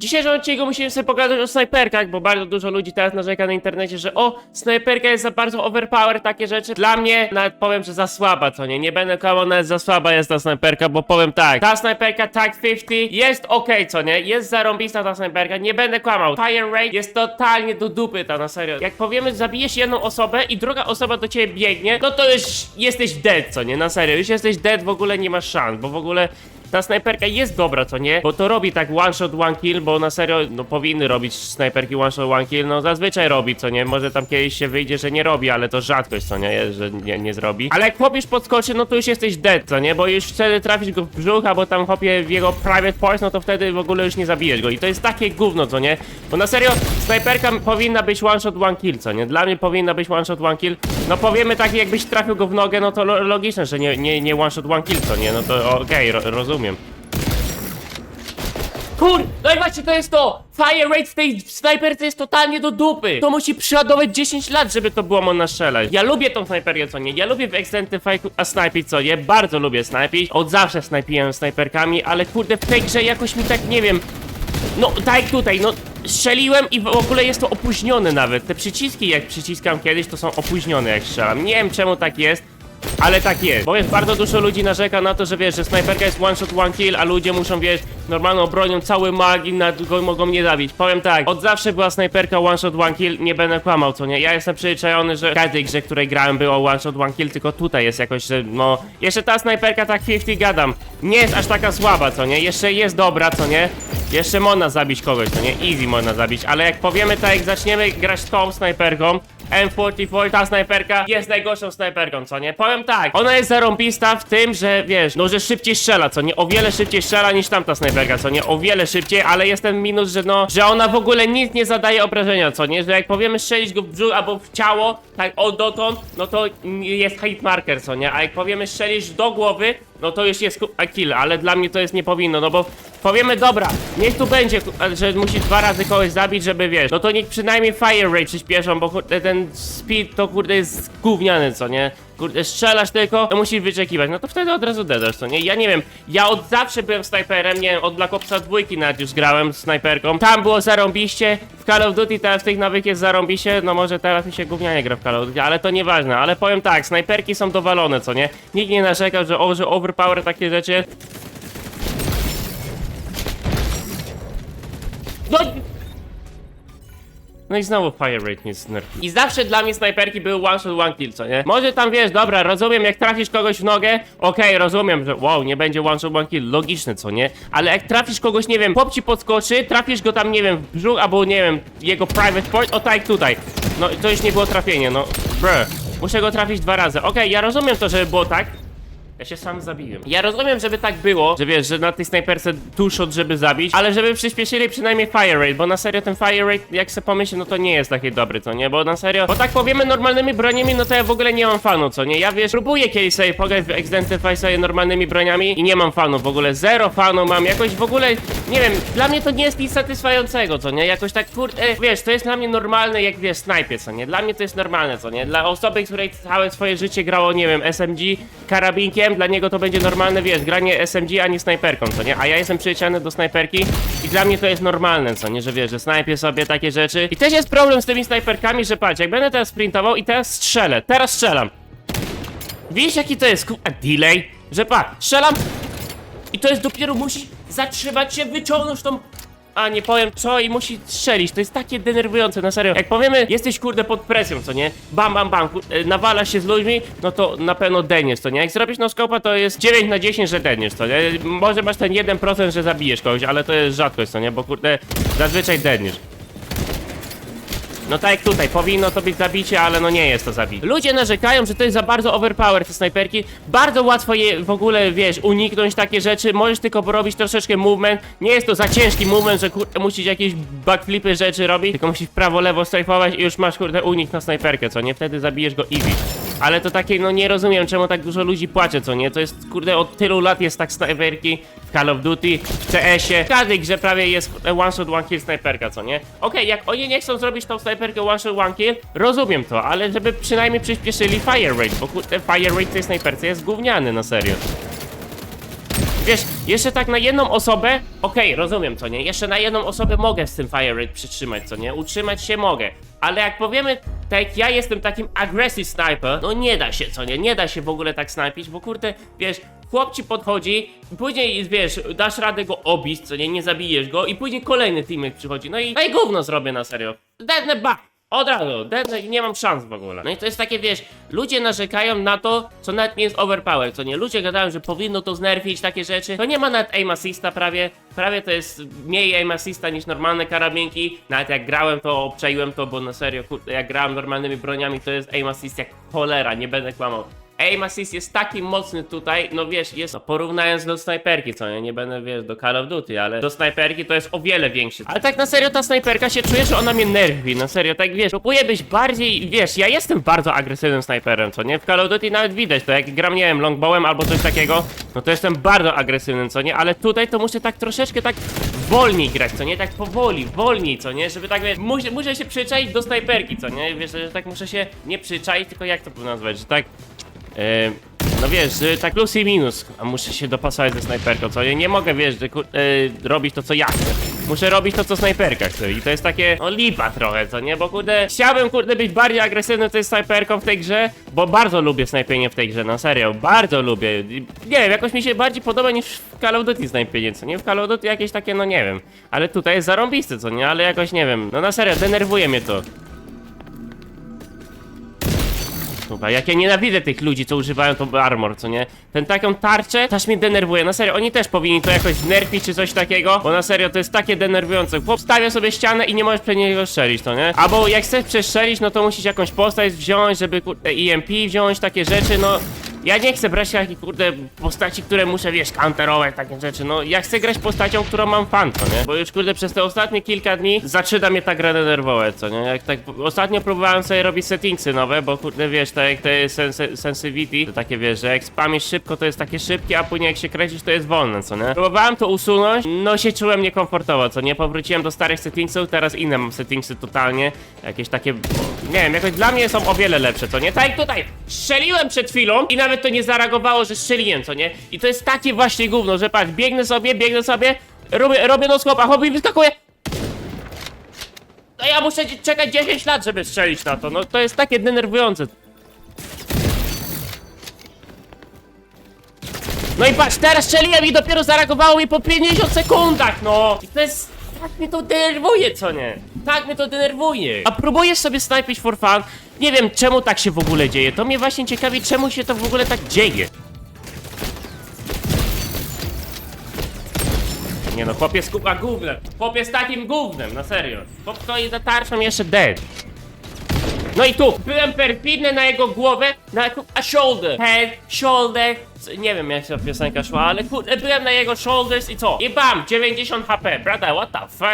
W dzisiejszym odcinku musimy sobie pogadać o snajperkach, bo bardzo dużo ludzi teraz narzeka na internecie, że o, snajperka jest za bardzo overpower, takie rzeczy. Dla mnie nawet powiem, że za słaba, co nie? Nie będę kłamał, nawet za słaba jest ta snajperka, bo powiem tak. Ta snajperka TAC 50 jest okej, co nie? Jest zarąbista ta snajperka, nie będę kłamał. Fire rate jest totalnie do dupy ta, na serio. Jak powiemy, zabijesz jedną osobę i druga osoba do ciebie biegnie, no to już jesteś dead, co nie? Na serio, już jesteś dead, w ogóle nie masz szans, bo w ogóle ta snajperka jest dobra, co nie? Bo to robi tak one shot, one kill, bo na serio, no powinny robić snajperki one shot, one kill, no zazwyczaj robi, co nie? Może tam kiedyś się wyjdzie, że nie robi, ale to rzadkość, co nie? Że nie, nie zrobi. Ale jak chłopisz podskoczy, no to już jesteś dead, co nie? Bo już wtedy trafisz go w brzuch, albo tam chopie w jego private parts, no to wtedy w ogóle już nie zabijesz go. I to jest takie gówno, co nie? Bo na serio, snajperka powinna być one shot, one kill, co nie? Dla mnie powinna być one shot, one kill. No powiemy tak, jakbyś trafił go w nogę, no to lo logiczne, że nie, nie, nie one shot, one kill, co nie? No to okej, ro rozumiem. Kur... No i właśnie to jest to! Fire rate w tej snajperce jest totalnie do dupy! To musi przeładować 10 lat, żeby to było można strzelać. Ja lubię tą snajperkę, co nie? Ja lubię w Extentify a snajpić, co nie? Bardzo lubię snajpić. Od zawsze snajpiłem snajperkami, ale kurde, w tej grze jakoś mi tak, nie wiem... No, tak tutaj, no... Strzeliłem i w ogóle jest to opóźnione nawet. Te przyciski, jak przyciskam kiedyś, to są opóźnione, jak strzelam. Nie wiem, czemu tak jest. Ale tak jest, bo jest bardzo dużo ludzi narzeka na to, że wiesz, że snajperka jest one shot, one kill, a ludzie muszą, wiesz, normalną bronią cały mag i na go mogą mnie zabić. Powiem tak, od zawsze była snajperka one shot, one kill, nie będę kłamał, co nie? Ja jestem przyzwyczajony, że w każdej grze, której grałem było one shot, one kill, tylko tutaj jest jakoś, że no... Jeszcze ta snajperka tak 50 gadam, nie jest aż taka słaba, co nie? Jeszcze jest dobra, co nie? Jeszcze można zabić kogoś, to nie? Easy można zabić, ale jak powiemy tak, jak zaczniemy grać tą snajperką, M44, ta snajperka jest najgorszą snajperką, co nie? Powiem tak, ona jest zarąbista w tym, że wiesz, no że szybciej strzela, co nie? O wiele szybciej strzela niż tamta snajperka, co nie? O wiele szybciej, ale jest ten minus, że no, że ona w ogóle nic nie zadaje obrażenia, co nie? Że jak powiemy strzelić go w brzuch albo w ciało, tak o dotąd, no to jest hit marker, co nie? A jak powiemy strzelić do głowy, no to już jest kill, ale dla mnie to jest nie powinno, no bo powiemy dobra, niech tu będzie, że musi dwa razy kogoś zabić, żeby wiesz, no to niech przynajmniej fire rate przyspieszą, bo ten speed to kurde jest gówniany, co nie? Kurde, strzelasz tylko, to musisz wyczekiwać, no to wtedy od razu dedasz, co nie? Ja nie wiem, ja od zawsze byłem snajperem, nie wiem, od Black Opsa dwójki nawet już grałem snajperką, tam było zarąbiście, w Call of Duty teraz tych nowych jest zarąbiście, no może teraz mi się gównianie gra w Call of Duty, ale to nieważne, ale powiem tak, snajperki są dowalone, co nie? Nikt nie narzekał, że, o, że overpower takie rzeczy. No... No i znowu fire rate mnie znerfi. I zawsze dla mnie snajperki były one shot, one kill, co nie? Może tam wiesz, dobra, rozumiem, jak trafisz kogoś w nogę, okej, rozumiem, że wow, nie będzie one shot, one kill, logiczne, co nie? Ale jak trafisz kogoś, nie wiem, pop ci podskoczy, trafisz go tam, nie wiem, w brzuch, albo nie wiem, jego private part, o tak tutaj. No to już nie było trafienie, no, bruh. Muszę go trafić dwa razy. Okej, ja rozumiem to, żeby było tak, ja się sam zabiłem. Ja rozumiem, żeby tak było, że wiesz, że na tej snajperce two shot, żeby zabić, ale żeby przyspieszyli przynajmniej fire rate, bo na serio ten fire rate, jak se pomyślę, no to nie jest taki dobry, co nie? Bo na serio, bo tak powiemy normalnymi broniami, no to ja w ogóle nie mam fanu, co nie? Ja wiesz, próbuję kiedyś sobie pograć w Exemplify sobie normalnymi broniami i nie mam fanu w ogóle, zero fanu mam, jakoś w ogóle, nie wiem, dla mnie to nie jest nic satysfającego, co nie? Jakoś tak, kurde, wiesz, to jest dla mnie normalne, jak wiesz, snajpie, co nie? Dla mnie to jest normalne, co nie? Dla osoby, której całe swoje życie grało, nie wiem, SMG, karabinkiem, dla niego to będzie normalne, wiesz, granie SMG, a nie snajperką, co nie? A ja jestem przyjechany do snajperki i dla mnie to jest normalne, co nie? Że wiesz, że snajpię sobie takie rzeczy. I też jest problem z tymi snajperkami, że patrz, jak będę teraz sprintował i teraz strzelę, teraz strzelam. Wiesz jaki to jest, a delay? Że pa, strzelam i to jest dopiero musi zatrzymać się, wyciągnąć tą a nie powiem co i musi strzelić. To jest takie denerwujące, na serio. Jak powiemy, jesteś kurde pod presją, co nie? Bam, bam, bam, kur- e, nawalasz się z ludźmi, no to na pewno deniesz, co nie? Jak zrobisz no scope'a, to jest 9 na 10, że deniesz, co nie? Może masz ten 1%, że zabijesz kogoś, ale to jest rzadkość, co nie? Bo kurde, zazwyczaj deniesz. No tak jak tutaj, powinno to być zabicie, ale no nie jest to zabicie. Ludzie narzekają, że to jest za bardzo overpower te snajperki. Bardzo łatwo je w ogóle, wiesz, uniknąć takie rzeczy. Możesz tylko porobić troszeczkę movement. Nie jest to za ciężki movement, że kurde musisz jakieś backflipy rzeczy robić. Tylko musisz prawo, lewo strajfować i już masz kurde unik na snajperkę, co nie? Wtedy zabijesz go easy. Ale to takie, no nie rozumiem, czemu tak dużo ludzi płacze, co nie? To jest, kurde, od tylu lat jest tak snajperki Call of Duty, w CS-ie, w każdej grze prawie jest one shot, one kill snajperka, co nie? Okej, jak oni nie chcą zrobić tą snajperkę one shot, one kill, rozumiem to, ale żeby przynajmniej przyspieszyli fire rate, bo kurde, fire rate tej snajperce jest gówniany, na serio. Wiesz, jeszcze tak na jedną osobę, okej, rozumiem, co nie? Jeszcze na jedną osobę mogę z tym fire rate przytrzymać, co nie? Utrzymać się mogę. Ale jak powiemy, tak ja jestem takim aggressive sniper, no nie da się, co nie? Nie da się w ogóle tak snajpić, bo kurde, wiesz, chłop ci podchodzi, później, wiesz, dasz radę go obić, co nie? Nie zabijesz go i później kolejny teammate przychodzi, no i, no gówno zrobię na serio. Dednę ba! Od razu, dednę i nie mam szans w ogóle. No i to jest takie, wiesz, ludzie narzekają na to, co nawet nie jest overpower, co nie? Ludzie gadają, że powinno to znerfić, takie rzeczy. To nie ma nawet aim assista prawie, prawie to jest mniej aim assista niż normalne karabinki. Nawet jak grałem to, obczaiłem to, bo na serio, kurde, jak grałem normalnymi broniami, to jest aim assist jak cholera, nie będę kłamał. Aim assist jest taki mocny tutaj, no wiesz, jest, no, porównując do snajperki, co nie, nie będę, wiesz, do Call of Duty, ale do snajperki to jest o wiele większy. Ale tak na serio ta snajperka się czuje, że ona mnie nerwi, na serio, tak wiesz, próbuję być bardziej, wiesz, ja jestem bardzo agresywnym snajperem, co nie, w Call of Duty nawet widać to, jak gram, nie wiem, longbowem albo coś takiego, no to jestem bardzo agresywnym, co nie, ale tutaj to muszę tak troszeczkę tak wolniej grać, co nie, tak powoli, wolniej, co nie, żeby tak, wiesz, muszę, muszę się przyczaić do snajperki, co nie, wiesz, że tak muszę się nie przyczaić, tylko jak to nazwać, że tak no wiesz, że tak plus i minus, a muszę się dopasować ze snajperką, co? Ja nie mogę, wiesz, e, robić to, co ja chcę. Muszę robić to, co snajperka chce i to jest takie, no lipa trochę, co nie? Bo kurde, chciałbym, kurde, być bardziej agresywny tej snajperką w tej grze, bo bardzo lubię snajpienie w tej grze, na serio, bardzo lubię. Nie wiem, jakoś mi się bardziej podoba niż w Call of Duty snajpienie, co nie? W Call of Duty jakieś takie, no nie wiem, ale tutaj jest zarąbiste, co nie? Ale jakoś, nie wiem, no na serio, denerwuje mnie to. Kurwa, jak ja nienawidzę tych ludzi, co używają to armor, co nie? Ten taką tarczę też mnie denerwuje, na serio, oni też powinni to jakoś nerfić czy coś takiego, bo na serio to jest takie denerwujące. Chłop stawia sobie ścianę i nie możesz przed niego strzelić, to nie? Albo jak chcesz przestrzelić, no to musisz jakąś postać wziąć, żeby kurde EMP wziąć, takie rzeczy, no... Ja nie chcę brać takich kurde postaci, które muszę, wiesz, counterować, takie rzeczy. No, ja chcę grać postacią, którą mam fan, co nie? Bo już kurde przez te ostatnie kilka dni zaczyna mnie ta gra denerwować, co nie? Jak tak ostatnio próbowałem sobie robić settingsy nowe, bo kurde wiesz, tak jak te sensi sensitivity, to takie wiesz, że jak spamisz szybko, to jest takie szybkie, a później jak się kręcisz, to jest wolne, co nie? Próbowałem to usunąć, no się czułem niekomfortowo, co nie? Powróciłem do starych settingsów, teraz inne mam settingsy totalnie, jakieś takie, nie wiem, jakoś dla mnie są o wiele lepsze, co nie? Tak jak tutaj, strzeliłem przed chwilą i nawet to nie zareagowało, że strzeliłem, co nie? I to jest takie właśnie gówno, że patrz, biegnę sobie, biegnę sobie, robię, robię noskop, a hobby wyskakuje, no ja muszę czekać 10 lat, żeby strzelić na to. No to jest takie denerwujące. No i patrz, teraz strzeliłem i dopiero zareagowało mi po 50 sekundach, no! I to jest... Tak mnie to denerwuje, co nie? Tak mnie to denerwuje. A próbujesz sobie snajpić for fun? Nie wiem, czemu tak się w ogóle dzieje. To mnie właśnie ciekawi, czemu się to w ogóle tak dzieje. Nie no, chłop jest kupa gównem. Chłop jest takim gównem, na serio. Chłop za tarczą jeszcze dead. No i tu, byłem perfidny na jego głowę, na a shoulder, head, shoulder, nie wiem jak ta piosenka szła, ale kurde, byłem na jego shoulders i co? I bam, 90 HP, brother, what the fuck?